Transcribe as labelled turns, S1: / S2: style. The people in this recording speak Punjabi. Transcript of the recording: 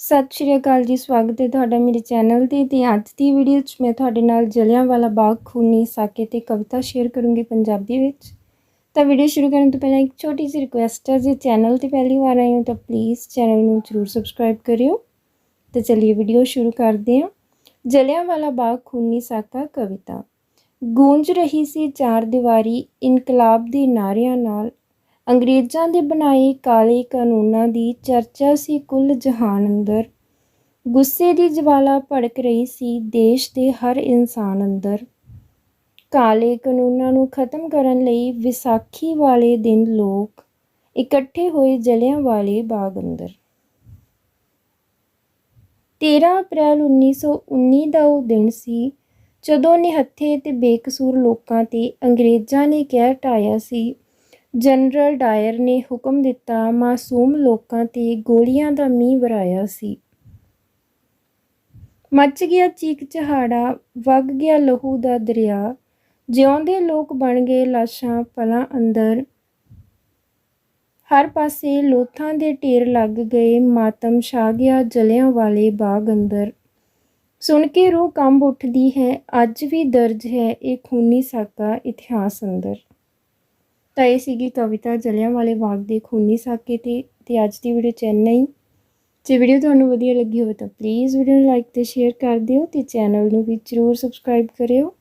S1: ਸਤਿ ਸ਼੍ਰੀ ਅਕਾਲ ਜੀ, ਸਵਾਗਤ ਹੈ ਤੁਹਾਡਾ ਮੇਰੇ ਚੈਨਲ ਤੇ ਤੇ ਅੱਜ ਦੀ ਵੀਡੀਓ 'ਚ ਮੈਂ ਤੁਹਾਡੇ ਨਾਲ ਜਲਿਆਂਵਾਲਾ ਬਾਗ, ਖੂਨੀ, ਸਾਕੇ ਤੇ ਕਵਿਤਾ ਸ਼ੇਅਰ ਕਰੂੰਗੀ ਪੰਜਾਬੀ ਵਿੱਚ। ਤਾਂ ਵੀਡੀਓ ਸ਼ੁਰੂ ਕਰਨ ਤੋਂ ਪਹਿਲਾਂ ਇੱਕ ਛੋਟੀ ਜਿਹੀ ਰਿਕੁਐਸਟ ਹੈ, ਜੇ ਚੈਨਲ ਤੇ ਪਹਿਲੀ ਵਾਰ ਆਏ ਹੋ ਤਾਂ ਪਲੀਜ਼ ਚੈਨਲ ਨੂੰ ਜ਼ਰੂਰ ਸਬਸਕ੍ਰਾਈਬ ਕਰਿਓ। ਤੇ ਚਲਿਏ ਵੀਡੀਓ ਸ਼ੁਰੂ ਕਰਦੇ ਹਾਂ। ਜਲਿਆਂਵਾਲਾ ਬਾਗ, ਖੂਨੀ, ਸਾਕਾ, ਕਵਿਤਾ। ਗੂੰਜ ਰਹੀ ਸੀ ਚਾਰ ਦੀਵਾਰੀ ਇਨਕਲਾਬ ਦੇ ਨਾਰਿਆਂ ਨਾਲ ਅੰਗਰੇਜ਼ਾਂ ਦੇ ਬਣਾਏ ਕਾਲੇ ਕਾਨੂੰਨਾਂ ਦੀ ਚਰਚਾ ਸੀ ਕੁੱਲ ਜਹਾਨ ਅੰਦਰ। ਗੁੱਸੇ ਦੀ ਜਵਾਲਾ ਭੜਕ ਰਹੀ ਸੀ ਦੇਸ਼ ਦੇ ਹਰ ਇਨਸਾਨ ਅੰਦਰ। ਕਾਲੇ ਕਾਨੂੰਨਾਂ ਨੂੰ ਖਤਮ ਕਰਨ ਲਈ ਵਿਸਾਖੀ ਵਾਲੇ ਦਿਨ ਲੋਕ ਇਕੱਠੇ ਹੋਏ ਜਲਿਆਂ ਵਾਲੇ ਬਾਗ ਅੰਦਰ। 13 ਅਪ੍ਰੈਲ 1919 ਦਾ ਉਹ ਦਿਨ ਸੀ ਜਦੋਂ ਨਿਹੱਥੇ ਤੇ ਬੇਕਸੂਰ ਲੋਕਾਂ ਤੇ ਅੰਗਰੇਜ਼ਾਂ ਨੇ ਕਹਿ ਢਾਇਆ ਸੀ ਜਨਰਲ ਡਾਇਰ ਨੇ ਹੁਕਮ ਦਿੱਤਾ, ਮਾਸੂਮ ਲੋਕਾਂ ਤੇ ਗੋਲੀਆਂ ਦਾ ਮੀਂਹ ਵਰਾਇਆ ਸੀ। ਮੱਚ ਗਿਆ ਚੀਕ ਚਹਾੜਾ, ਵਗ ਗਿਆ ਲਹੂ ਦਾ ਦਰਿਆ। ਜਿਉਂਦੇ ਲੋਕ ਬਣ ਗਏ ਲਾਸ਼ਾਂ ਪਲਾਂ ਅੰਦਰ। ਹਰ ਪਾਸੇ ਲੋਥਾਂ ਦੇ ਢੇਰ ਲੱਗ ਗਏ, ਮਾਤਮ ਛਾ ਗਿਆ ਜਲਿਆਂ ਵਾਲੇ ਬਾਗ ਅੰਦਰ। ਸੁਣ ਕੇ ਰੂਹ ਕੰਬ ਉੱਠਦੀ ਹੈ, ਅੱਜ ਵੀ ਦਰਜ ਹੈ ਇਹ ਖੂਨੀ ਸਾਕਾ ਇਤਿਹਾਸ ਅੰਦਰ। ਤਾਂ ਇਹ ਸੀਗੀ ਕਵਿਤਾ ਜਲਿਆਂਵਾਲੇ ਬਾਗ ਦੇ ਖੂਨੀ ਸਾਕੇ ਤੇ ਤੇ ਅੱਜ ਦੀ ਵੀਡੀਓ ਚੈਨਈ। ਜੇ ਵੀਡੀਓ ਤੁਹਾਨੂੰ ਵਧੀਆ ਲੱਗੀ ਹੋਵੇ ਤਾਂ ਪਲੀਜ਼ ਵੀਡੀਓ ਨੂੰ ਲਾਈਕ ਤੇ ਸ਼ੇਅਰ ਕਰ ਦਿਓ ਤੇ ਚੈਨਲ ਨੂੰ ਵੀ ਜਰੂਰ ਸਬਸਕ੍ਰਾਈਬ ਕਰਿਓ।